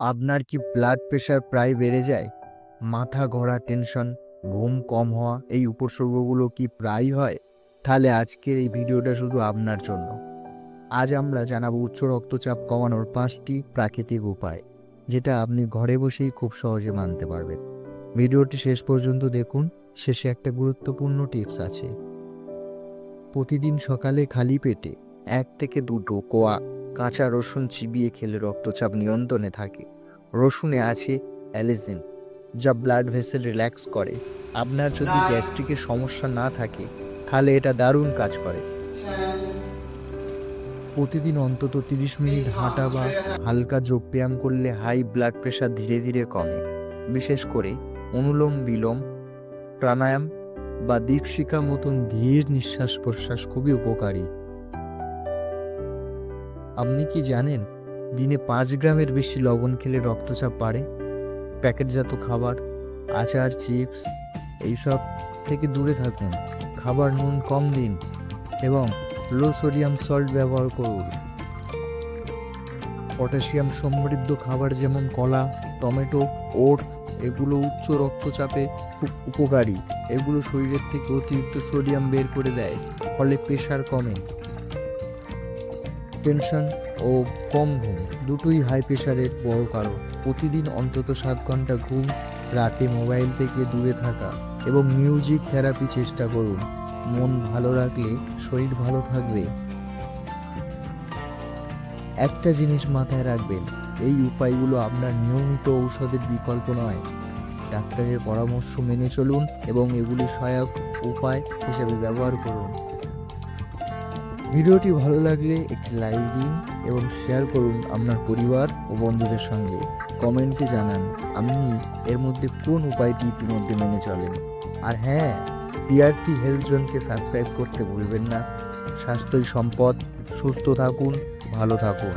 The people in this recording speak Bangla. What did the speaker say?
আপনার কি ব্লাড প্রেশার প্রায় বেড়ে যায়? মাথা ঘোরা টেনশন ঘুম কম হওয়া, এই উপসর্গগুলো কি প্রায় হয়? তাহলে আজকের এই ভিডিওটা শুধু আপনার জন্য। আজ আমরা জানাব উচ্চ রক্তচাপ কমানোর পাঁচটি প্রাকৃতিক উপায়, যেটা আপনি ঘরে বসেই খুব সহজে মানতে পারবেন। ভিডিওটি শেষ পর্যন্ত দেখুন, শেষে একটা গুরুত্বপূর্ণ টিপস আছে। প্রতিদিন সকালে খালি পেটে এক থেকে দুটো কোয়া কাঁচা রসুন চিবিয়ে খেলে রক্তচাপ নিয়ন্ত্রণে থাকে। রসুনে আছে অ্যালিজিন, যা ব্লাড ভেসেল রিল্যাক্স করে। আপনার যদি গ্যাস্ট্রিকের সমস্যা না থাকে, তাহলে এটা দারুণ কাজ করে। প্রতিদিন অন্তত তিরিশ মিনিট হাঁটা বা হালকা যোগ ব্যায়াম করলে হাই ব্লাড প্রেশার ধীরে ধীরে কমে। বিশেষ করে অনুলোম বিলোম, প্রাণায়াম বা দীপশিখা মতন ধীর নিঃশ্বাস প্রশ্বাস খুবই উপকারী। আপনি কি জানেন, দিনে পাঁচ গ্রামের বেশি লবণ খেলে রক্তচাপ বাড়ে? প্যাকেটজাত খাবার, আচার, চিপস, এইসব থেকে দূরে থাকুন। খাবার নুন কম দিন এবং লো সোডিয়াম সল্ট ব্যবহার করুন। পটাশিয়াম সমৃদ্ধ খাবার যেমন কলা, টমেটো, ওটস, এগুলো উচ্চ রক্তচাপে খুব উপকারী। এগুলো শরীরের থেকে অতিরিক্ত সোডিয়াম বের করে দেয়, ফলে প্রেশার কমে। টেনশন ও কম ঘুম, দুটোই হাই প্রেশারের বড় কারণ। প্রতিদিন অন্তত সাত ঘণ্টা ঘুম, রাতে মোবাইল থেকে দূরে থাকা এবং মিউজিক থেরাপি চেষ্টা করুন। মন ভালো রাখলে শরীর ভালো থাকবে। একটা জিনিস মাথায় রাখবেন, এই উপায়গুলো আপনার নিয়মিত ঔষধের বিকল্প নয়। ডাক্তারের পরামর্শ মেনে চলুন এবং এগুলি সহায়ক উপায় হিসেবে ব্যবহার করুন। ভিডিওটি ভালো লাগলে একটি লাইক দিন এবং শেয়ার করুন আপনার পরিবার ও বন্ধুদের সঙ্গে। কমেন্টে জানান, আপনি এর মধ্যে কোন উপায়টি ইতিমধ্যে মেনে চলেন। আর হ্যাঁ পিআরটি হেলথ জোনকে সাবস্ক্রাইব করতে ভুলবেন না। স্বাস্থ্যই সম্পদ, সুস্থ থাকুন, ভালো থাকুন।